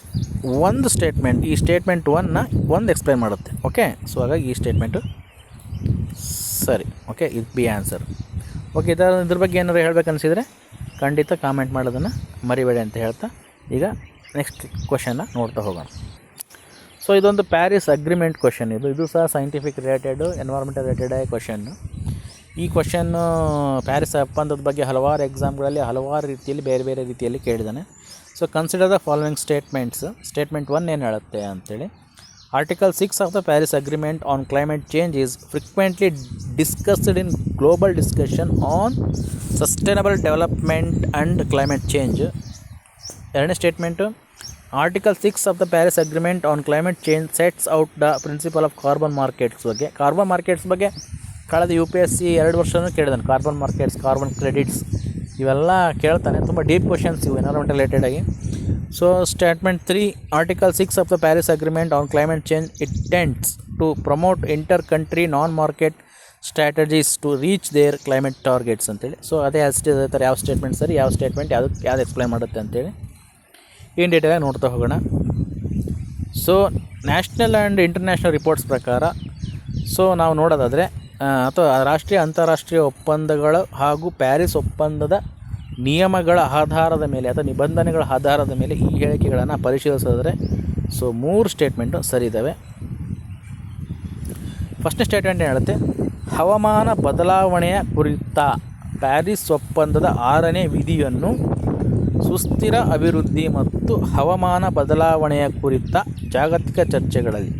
ಒಂದು ಸ್ಟೇಟ್ಮೆಂಟ್ ಈ ಸ್ಟೇಟ್ಮೆಂಟ್ ಒನ್ನ ಒಂದು ಎಕ್ಸ್ಪ್ಲೇನ್ ಮಾಡುತ್ತೆ. ಓಕೆ ಸೊ ಹಾಗಾಗಿ ಈ ಸ್ಟೇಟ್ಮೆಂಟು ಸರಿ. ಓಕೆ ಇದು ಬಿ ಆನ್ಸರ್ ಓಕೆ ಇದರ, ಇದ್ರ ಬಗ್ಗೆ ಏನಾದ್ರು ಹೇಳ್ಬೇಕು ಅನಿಸಿದರೆ ಖಂಡಿತ ಕಾಮೆಂಟ್ ಮಾಡೋದನ್ನು ಮರಿಬೇಡಿ ಅಂತ ಹೇಳ್ತಾ. ಈಗ ನೆಕ್ಸ್ಟ್ ಕ್ವಶನ್ನ ನೋಡ್ತಾ ಹೋಗೋಣ. ಸೊ ಇದೊಂದು ಪ್ಯಾರಿಸ್ ಅಗ್ರಿಮೆಂಟ್ ಕ್ವಶನ್ ಇದು. ಇದು ಸಹ scientific related environment related question ಈ ಕ್ವಶನ್ನು ಪ್ಯಾರಿಸ್ ಒಪ್ಪಂದದ ಬಗ್ಗೆ ಹಲವಾರು ಎಕ್ಸಾಮ್ಗಳಲ್ಲಿ ಹಲವಾರು ರೀತಿಯಲ್ಲಿ ಬೇರೆ ಬೇರೆ ರೀತಿಯಲ್ಲಿ ಕೇಳಿದ್ದಾನೆ so consider the following statements statement one ಏನು ಹೇಳುತ್ತೆ ಅಂತೇಳಿ. Article six of the Paris agreement on climate change is frequently discussed in global discussion on sustainable development and climate change ಎರಡನೇ statement article six of the Paris agreement on climate change sets out the principle of carbon markets ಬಗ್ಗೆ. ಕಾರ್ಬನ್ ಮಾರ್ಕೆಟ್ಸ್ ಬಗ್ಗೆ ಕಳೆದ ಯು ಪಿ ಎಸ್ ಸಿ ಎರಡು ವರ್ಷವೂ ಕೇಳಿದಾನೆ. ಕಾರ್ಬನ್ ಮಾರ್ಕೆಟ್ಸ್ ಕಾರ್ಬನ್ ಕ್ರೆಡಿಟ್ಸ್ ಇವೆಲ್ಲ ಕೇಳ್ತಾನೆ. ತುಂಬ ಡೀಪ್ ಕ್ವಶನ್ಸ್ ಇವು ಎನ್ವೈರ್ಮೆಂಟ್ ರಿಲೇಟೆಡ್ ಆಗಿ. So statement three article six of the Paris agreement on climate change it intends to promote inter country non market strategies to reach their climate targets ಅಂತೇಳಿ. ಸೊ ಅದೇ ಅಷ್ಟೇ ಯಾವ ಸ್ಟೇಟ್ಮೆಂಟ್ ಸರಿ, ಯಾವ ಸ್ಟೇಟ್ಮೆಂಟ್ ಯಾವ್ದು ಯಾವ್ದು ಎಕ್ಸ್ಪ್ಲೈನ್ ಮಾಡುತ್ತೆ ಅಂತೇಳಿ. ಇನ್ ಡೇಟಾ ನೋಡ್ತಾ ಹೋಗೋಣ. So national and international reports ಪ್ರಕಾರ ಸೊ ನಾವು ನೋಡೋದಾದರೆ ಅಥವಾ ರಾಷ್ಟ್ರೀಯ, ಅಂತಾರಾಷ್ಟ್ರೀಯ ಒಪ್ಪಂದಗಳು ಹಾಗೂ ಪ್ಯಾರಿಸ್ ಒಪ್ಪಂದದ ನಿಯಮಗಳ ಆಧಾರದ ಮೇಲೆ ಅಥವಾ ನಿಬಂಧನೆಗಳ ಆಧಾರದ ಮೇಲೆ ಈ ಹೇಳಿಕೆಗಳನ್ನು ಪರಿಶೀಲಿಸಿದ್ರೆ ಸೊ ಮೂರು ಸ್ಟೇಟ್ಮೆಂಟು ಸರಿ ಇದ್ದಾವೆ ಫಸ್ಟ್ನೇ ಸ್ಟೇಟ್ಮೆಂಟ್ ಏನು ಹೇಳುತ್ತೆ? ಹವಾಮಾನ ಬದಲಾವಣೆಯ ಕುರಿತ ಪ್ಯಾರಿಸ್ ಒಪ್ಪಂದದ ಆರನೇ ವಿಧಿಯನ್ನು ಸುಸ್ಥಿರ ಅಭಿವೃದ್ಧಿ ಮತ್ತು ಹವಾಮಾನ ಬದಲಾವಣೆಯ ಕುರಿತ ಜಾಗತಿಕ ಚರ್ಚೆಗಳಲ್ಲಿ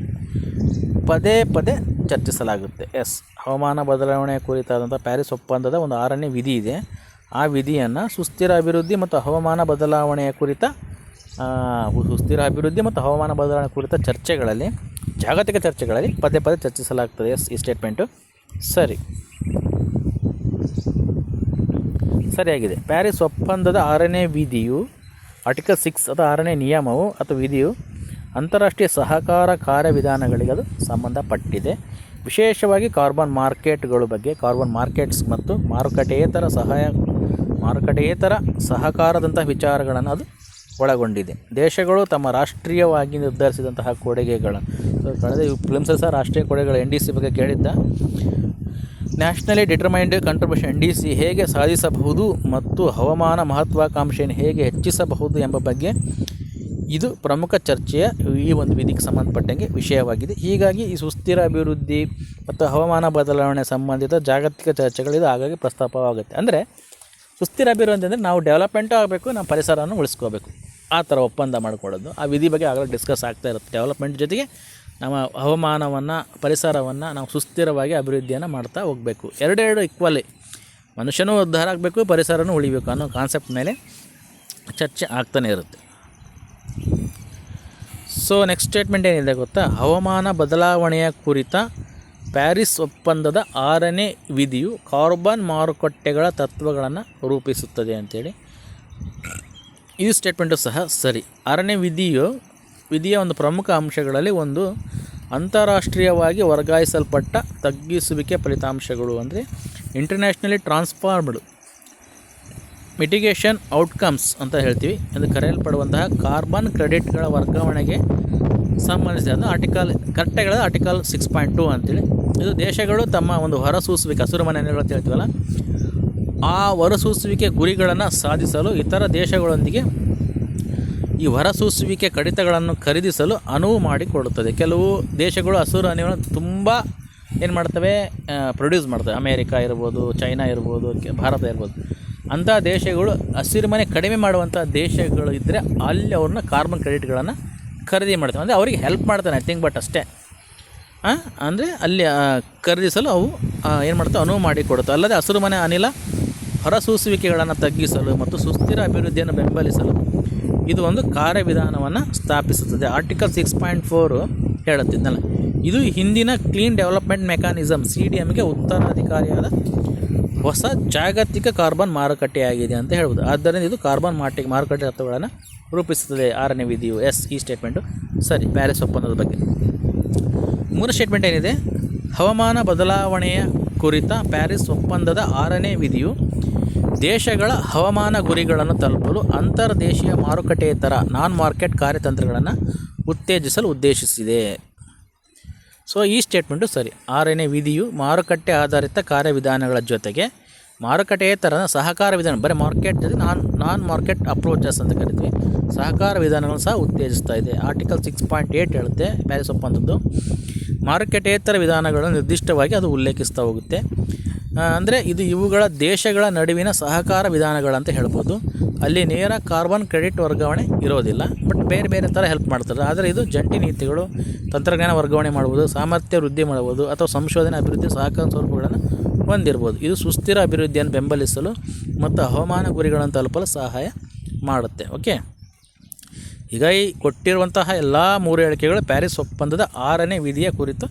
ಪದೇ ಪದೇ ಚರ್ಚಿಸಲಾಗುತ್ತೆ. ಎಸ್, ಹವಾಮಾನ ಬದಲಾವಣೆಯ ಕುರಿತಾದಂಥ ಪ್ಯಾರಿಸ್ ಒಪ್ಪಂದದ ಒಂದು ಆರನೇ ವಿಧಿ ಇದೆ. ಆ ವಿಧಿಯನ್ನು ಸುಸ್ಥಿರ ಅಭಿವೃದ್ಧಿ ಮತ್ತು ಹವಾಮಾನ ಬದಲಾವಣೆಯ ಕುರಿತ ಸುಸ್ಥಿರ ಅಭಿವೃದ್ಧಿ ಮತ್ತು ಹವಾಮಾನ ಬದಲಾವಣೆ ಕುರಿತ ಚರ್ಚೆಗಳಲ್ಲಿ, ಜಾಗತಿಕ ಚರ್ಚೆಗಳಲ್ಲಿ ಪದೇ ಪದೇ ಚರ್ಚಿಸಲಾಗ್ತದೆ. ಎಸ್, ಈ ಸ್ಟೇಟ್ಮೆಂಟು ಸರಿ. ಸರಿಯಾಗಿದೆ. ಪ್ಯಾರಿಸ್ ಒಪ್ಪಂದದ ಆರನೇ ವಿಧಿಯು, ಆರ್ಟಿಕಲ್ ಸಿಕ್ಸ್ ಅಥವಾ ಆರನೇ ನಿಯಮವು ಅಥವಾ ವಿಧಿಯು ಅಂತಾರಾಷ್ಟ್ರೀಯ ಸಹಕಾರ ಕಾರ್ಯವಿಧಾನಗಳಿಗೆ ಅದು ಸಂಬಂಧಪಟ್ಟಿದೆ. ವಿಶೇಷವಾಗಿ ಕಾರ್ಬನ್ ಮಾರ್ಕೆಟ್ಗಳ ಬಗ್ಗೆ, ಕಾರ್ಬನ್ ಮಾರ್ಕೆಟ್ಸ್ ಮತ್ತು ಮಾರುಕಟ್ಟೆಯೇತರ ಸಹಾಯ, ಮಾರುಕಟ್ಟೆಯೇತರ ಸಹಕಾರದಂತಹ ವಿಚಾರಗಳನ್ನು ಅದು ಒಳಗೊಂಡಿದೆ. ದೇಶಗಳು ತಮ್ಮ ರಾಷ್ಟ್ರೀಯವಾಗಿ ನಿರ್ಧರಿಸಿದಂತಹ ಕೊಡುಗೆಗಳ ಕಳೆದ ಫಿಲ್ಮ್ಸ್ ಸಹ ರಾಷ್ಟ್ರೀಯ ಕೊಡುಗೆಗಳು ಎನ್ ಡಿ ಸಿ ಬಗ್ಗೆ ಕೇಳಿದ್ದ. Nationally determined contribution N D C ಹೇಗೆ ಸಾಧಿಸಬಹುದು ಮತ್ತು ಹವಾಮಾನ ಮಹತ್ವಾಕಾಂಕ್ಷೆಯನ್ನು ಹೇಗೆ ಹೆಚ್ಚಿಸಬಹುದು ಎಂಬ ಬಗ್ಗೆ ಇದು ಪ್ರಮುಖ ಚರ್ಚೆಯ ಈ ಒಂದು ವಿಧಿಗೆ ಸಂಬಂಧಪಟ್ಟಂಗೆ ವಿಷಯವಾಗಿದೆ. ಹೀಗಾಗಿ ಈ ಸುಸ್ಥಿರ ಅಭಿವೃದ್ಧಿ ಮತ್ತು ಹವಾಮಾನ ಬದಲಾವಣೆ ಸಂಬಂಧಿತ ಜಾಗತಿಕ ಚರ್ಚೆಗಳು ಇದು ಹಾಗಾಗಿ ಪ್ರಸ್ತಾಪವಾಗುತ್ತೆ. ಅಂದರೆ ಸುಸ್ಥಿರ ಅಭಿವೃದ್ಧಿ ಅಂದರೆ ನಾವು ಡೆವಲಪ್ಮೆಂಟೂ ಆಗಬೇಕು ನಮ್ಮ ಪರಿಸರವನ್ನು ಉಳಿಸ್ಕೋಬೇಕು. ಆ ಥರ ಒಪ್ಪಂದ ಮಾಡ್ಕೊಳ್ಳೋದು. ಆ ವಿಧಿ ಬಗ್ಗೆ ಆಗಲೇ ಡಿಸ್ಕಸ್ ಆಗ್ತಾ ಇರುತ್ತೆ. ಡೆವಲಪ್ಮೆಂಟ್ ಜೊತೆಗೆ ನಮ್ಮ ಹವಾಮಾನವನ್ನು, ಪರಿಸರವನ್ನು ನಾವು ಸುಸ್ಥಿರವಾಗಿ ಅಭಿವೃದ್ಧಿಯನ್ನು ಮಾಡ್ತಾ ಹೋಗಬೇಕು. ಎರಡೆರಡು ಈಕ್ವಲಿ ಮನುಷ್ಯನೂ ಉದ್ಧಾರ ಆಗಬೇಕು, ಪರಿಸರನೂ ಉಳಿಬೇಕು ಅನ್ನೋ ಕಾನ್ಸೆಪ್ಟ್ ಮೇಲೆ ಚರ್ಚೆ ಆಗ್ತಾನೆ ಇರುತ್ತೆ. ಸೊ ನೆಕ್ಸ್ಟ್ ಸ್ಟೇಟ್ಮೆಂಟ್ ಏನಿದೆ ಗೊತ್ತಾ? ಹವಾಮಾನ ಬದಲಾವಣೆಯ ಕುರಿತ ಪ್ಯಾರಿಸ್ ಒಪ್ಪಂದದ ಆರನೇ ವಿಧಿಯು ಕಾರ್ಬನ್ ಮಾರುಕಟ್ಟೆಗಳ ತತ್ವಗಳನ್ನು ರೂಪಿಸುತ್ತದೆ ಅಂತೇಳಿ. ಈ ಸ್ಟೇಟ್ಮೆಂಟು ಸಹ ಸರಿ. ಆರನೇ ವಿಧಿಯು, ವಿಧಿಯ ಒಂದು ಪ್ರಮುಖ ಅಂಶಗಳಲ್ಲಿ ಒಂದು ಅಂತಾರಾಷ್ಟ್ರೀಯವಾಗಿ ವರ್ಗಾಯಿಸಲ್ಪಟ್ಟ ತಗ್ಗಿಸುವಿಕೆ ಫಲಿತಾಂಶಗಳು ಅಂದರೆ ಇಂಟರ್ನ್ಯಾಷನಲಿ ಟ್ರಾನ್ಸ್ಫಾರ್ಮ್ಡ್ ಮಿಟಿಗೇಷನ್ ಔಟ್ಕಮ್ಸ್ ಅಂತ ಹೇಳ್ತೀವಿ. ಎಂದು ಕರೆಯಲ್ಪಡುವಂತಹ ಕಾರ್ಬನ್ ಕ್ರೆಡಿಟ್ಗಳ ವರ್ಗಾವಣೆಗೆ ಸಂಬಂಧಿಸಿದ ಆರ್ಟಿಕಲ್ ಕರೆಕ್ಟಾಗಿ ಆರ್ಟಿಕಲ್ ಸಿಕ್ಸ್ ಪಾಯಿಂಟ್ ಟು ಅಂತೇಳಿ. ಇದು ದೇಶಗಳು ತಮ್ಮ ಒಂದು ಹೊರಸೂಸುವಿಕೆ ಹಸಿರುಮನೆ ಅಂತ ಹೇಳ್ತೀವಲ್ಲ ಆ ಹೊರಸೂಸುವಿಕೆ ಗುರಿಗಳನ್ನು ಸಾಧಿಸಲು ಇತರ ದೇಶಗಳೊಂದಿಗೆ ಈ ಹೊರಸೂಸುವಿಕೆ ಕಡಿತಗಳನ್ನು ಖರೀದಿಸಲು ಅನುವು ಮಾಡಿಕೊಡುತ್ತದೆ. ಕೆಲವು ದೇಶಗಳು ಹಸಿರು ಅನಿಲವನ್ನು ತುಂಬ ಏನು ಮಾಡ್ತವೆ ಪ್ರೊಡ್ಯೂಸ್ ಮಾಡ್ತವೆ. ಅಮೇರಿಕಾ ಇರ್ಬೋದು, ಚೈನಾ ಇರ್ಬೋದು ಭಾರತ ಇರ್ಬೋದು. ಅಂಥ ದೇಶಗಳು ಹಸಿರುಮನೆ ಕಡಿಮೆ ಮಾಡುವಂಥ ದೇಶಗಳು ಇದ್ದರೆ ಅಲ್ಲಿ ಅವ್ರನ್ನ ಕಾರ್ಬನ್ ಕ್ರೆಡಿಟ್ಗಳನ್ನು ಖರೀದಿ ಮಾಡ್ತವೆ. ಅಂದರೆ ಅವರಿಗೆ ಹೆಲ್ಪ್ ಮಾಡ್ತಾನೆ ಥಿಂಕ್ ಬಟ್ ಅಷ್ಟೇ. ಅಂದರೆ ಅಲ್ಲಿ ಖರೀದಿಸಲು ಅವು ಏನು ಮಾಡ್ತವೆ, ಅನುವು ಮಾಡಿಕೊಡುತ್ತೆ ಅಲ್ಲದೆ ಹಸಿರುಮನೆ ಅನಿಲ ಹೊರಸೂಸುವಿಕೆಗಳನ್ನು ತಗ್ಗಿಸಲು ಮತ್ತು ಸುಸ್ಥಿರ ಅಭಿವೃದ್ಧಿಯನ್ನು ಬೆಂಬಲಿಸಲು ಇದು ಒಂದು ಕಾರ್ಯವಿಧಾನವನ್ನು ಸ್ಥಾಪಿಸುತ್ತದೆ. ಆರ್ಟಿಕಲ್ ಸಿಕ್ಸ್ ಪಾಯಿಂಟ್ ಫೋರು ಹೇಳುತ್ತಿದ್ದಲ್ಲ. ಇದು ಹಿಂದಿನ clean development mechanism C D ಎಮ್ಗೆ ಉತ್ತರಾಧಿಕಾರಿಯಾದ ಹೊಸ ಜಾಗತಿಕ ಕಾರ್ಬನ್ ಮಾರುಕಟ್ಟೆಯಾಗಿದೆ ಅಂತ ಹೇಳ್ಬೋದು. ಆದ್ದರಿಂದ ಇದು ಕಾರ್ಬನ್ ಮಾರ್ಟಿ, ಮಾರುಕಟ್ಟೆ ತತ್ವಗಳನ್ನು ರೂಪಿಸುತ್ತದೆ. ಆರನೇ ವಿಧಿಯು ಎಸ್, ಈ ಸ್ಟೇಟ್ಮೆಂಟು ಸರಿ ಪ್ಯಾರಿಸ್ ಒಪ್ಪಂದದ ಬಗ್ಗೆ. ಮೂರು ಸ್ಟೇಟ್ಮೆಂಟ್ ಏನಿದೆ? ಹವಾಮಾನ ಬದಲಾವಣೆಯ ಕುರಿತ ಪ್ಯಾರಿಸ್ ಒಪ್ಪಂದದ ಆರನೇ ವಿಧಿಯು ದೇಶಗಳ ಹವಾಮಾನ ಗುರಿಗಳನ್ನು ತಲುಪಲು ಅಂತರ್ದೇಶೀಯ ಮಾರುಕಟ್ಟೆಯೇತರ ನಾನ್ ಮಾರ್ಕೆಟ್ ಕಾರ್ಯತಂತ್ರಗಳನ್ನು ಉತ್ತೇಜಿಸಲು ಉದ್ದೇಶಿಸಿದೆ. ಸೊ ಈ ಸ್ಟೇಟ್ಮೆಂಟು ಸರಿ. ಆರನೇ ವಿಧಿಯು ಮಾರುಕಟ್ಟೆ ಆಧಾರಿತ ಕಾರ್ಯವಿಧಾನಗಳ ಜೊತೆಗೆ ಮಾರುಕಟ್ಟೆಯೇತರ ಸಹಕಾರ ವಿಧಾನ. ಬರೀ ಮಾರ್ಕೆಟ್ ಜೊತೆ ನಾನ್ ನಾನ್ ಮಾರ್ಕೆಟ್ ಅಪ್ರೋಚಸ್ ಅಂತ ಕರಿತೀವಿ. ಸಹಕಾರ ವಿಧಾನಗಳನ್ನು ಸಹ ಉತ್ತೇಜಿಸ್ತಾ ಇದೆ. ಆರ್ಟಿಕಲ್ ಸಿಕ್ಸ್ ಪಾಯಿಂಟ್ ಏಯ್ಟ್ ಹೇಳುತ್ತೆ ಪ್ಯಾರಿಸ್ ಒಪ್ಪಂದದ್ದು. ಮಾರುಕಟ್ಟೆಯೇತರ ವಿಧಾನಗಳನ್ನು ನಿರ್ದಿಷ್ಟವಾಗಿ ಅದು ಉಲ್ಲೇಖಿಸ್ತಾ ಹೋಗುತ್ತೆ. ಅಂದರೆ ಇದು ಇವುಗಳ ದೇಶಗಳ ನಡುವಿನ ಸಹಕಾರ ವಿಧಾನಗಳಂತ ಹೇಳ್ಬೋದು. ಅಲ್ಲಿ ನೇರ ಕಾರ್ಬನ್ ಕ್ರೆಡಿಟ್ ವರ್ಗಾವಣೆ ಇರೋದಿಲ್ಲ, ಬಟ್ ಬೇರೆ ಬೇರೆ ಥರ ಹೆಲ್ಪ್ ಮಾಡ್ತಾರೆ ಆದರೆ ಇದು ಜಂಟಿ ನೀತಿಗಳು, ತಂತ್ರಜ್ಞಾನ ವರ್ಗಾವಣೆ ಮಾಡ್ಬೋದು, ಸಾಮರ್ಥ್ಯ ವೃದ್ಧಿ ಮಾಡ್ಬೋದು, ಅಥವಾ ಸಂಶೋಧನೆ ಅಭಿವೃದ್ಧಿ ಸಹಕಾರ ಸ್ವರೂಪಗಳನ್ನು ಹೊಂದಿರ್ಬೋದು. ಇದು ಸುಸ್ಥಿರ ಅಭಿವೃದ್ಧಿಯನ್ನು ಬೆಂಬಲಿಸಲು ಮತ್ತು ಹವಾಮಾನ ಗುರಿಗಳನ್ನು ತಲುಪಲು ಸಹಾಯ ಮಾಡುತ್ತೆ. ಓಕೆ ಈಗ ಈ ಕೊಟ್ಟಿರುವಂತಹ ಎಲ್ಲ ಮೂರು ಹೇಳಿಕೆಗಳು ಪ್ಯಾರಿಸ್ ಒಪ್ಪಂದದ ಆರನೇ ವಿಧಿಯ ಕುರಿತು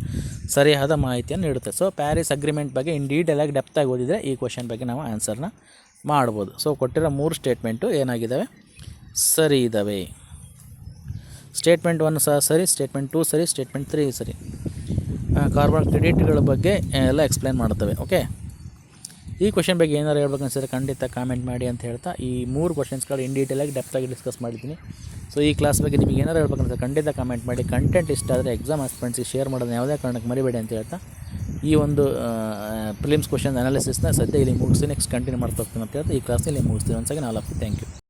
ಸರಿಯಾದ ಮಾಹಿತಿಯನ್ನು ನೀಡುತ್ತೆ. ಸೊ ಪ್ಯಾರಿಸ್ ಅಗ್ರಿಮೆಂಟ್ ಬಗ್ಗೆ ಇನ್ ಡೀಟೇಲ್ ಆಗಿ ಡೆಪ್ತಾಗಿ ಓದಿದರೆ ಈ ಕ್ವಶನ್ ಬಗ್ಗೆ ನಾವು ಆನ್ಸರ್ನ ಮಾಡ್ಬೋದು. ಸೊ ಕೊಟ್ಟಿರೋ ಮೂರು ಸ್ಟೇಟ್ಮೆಂಟು ಏನಾಗಿದ್ದಾವೆ ಸರಿ ಇದ್ದಾವೆ ಸ್ಟೇಟ್ಮೆಂಟ್ ಒನ್ ಸಹ ಸರಿ ಸ್ಟೇಟ್ಮೆಂಟ್ ಟೂ ಸರಿ ಸ್ಟೇಟ್ಮೆಂಟ್ ತ್ರೀ ಸರಿ. ಕಾರ್ಬನ್ ಕ್ರೆಡಿಟ್ಗಳ ಬಗ್ಗೆ ಎಲ್ಲ ಎಕ್ಸ್ಪ್ಲೇನ್ ಮಾಡ್ತವೆ ಓಕೆ ಈ ಕ್ವಶನ್ ಬಗ್ಗೆ ಏನಾರು ಹೇಳ್ಬೇಕು ಅನ್ಸಿದ್ರೆ ಖಂಡಿತ ಕಾಮೆಂಟ್ ಮಾಡಿ ಅಂತ ಹೇಳ್ತಾ ಈ ಮೂರು ಕ್ವಶನ್ಸ್ಗಳು ಇನ್ ಡೀಟೇಲಾಗಿ ಡೆಪ್ತಾಗಿ ಡಿಸ್ಕಸ್ ಮಾಡಿದ್ದೀನಿ. ಸೊ ಈ ಕ್ಲಾಸ್ ಬಗ್ಗೆ ನಿಮಗೆ ಏನಾರು ಹೇಳ್ಬೇಕಂದ್ರೆ ಖಂಡಿತ ಕಾಮೆಂಟ್ ಮಾಡಿ. ಕಂಟೆಂಟ್ ಇಷ್ಟ ಆದರೆ ಎಕ್ಸಾಮ್ ಆಸ್ಪೆಂಟ್ಸಿಗೆ ಶೇರ್ ಮಾಡೋದು ಯಾವುದೇ ಕಾರಣಕ್ಕೆ ಮರಿಬೇಡಿ ಅಂತ ಹೇಳ್ತಾ ಈ ಒಂದು ಪ್ರಿಲಿಮ್ಸ್ ಕ್ವಶನ್ ಅನಾಲಿಸಿಸ್ನ ಸದ್ಯ ಇಲ್ಲಿ ಮುಗಿಸಿ ನೆಕ್ಸ್ಟ್ ಕಂಟಿನ್ಯೂ ಮಾಡ್ತಾ ಹೋಗ್ತೀನಿ ಅಂತ ಹೇಳ್ತಾ ಈ ಕ್ಲಾಸ್ನಲ್ಲಿ ಮುಗಿಸ್ತೀನಿ. ಒಂದ್ಸಲ ನಾಲ್ಕು ಥ್ಯಾಂಕ್ ಯು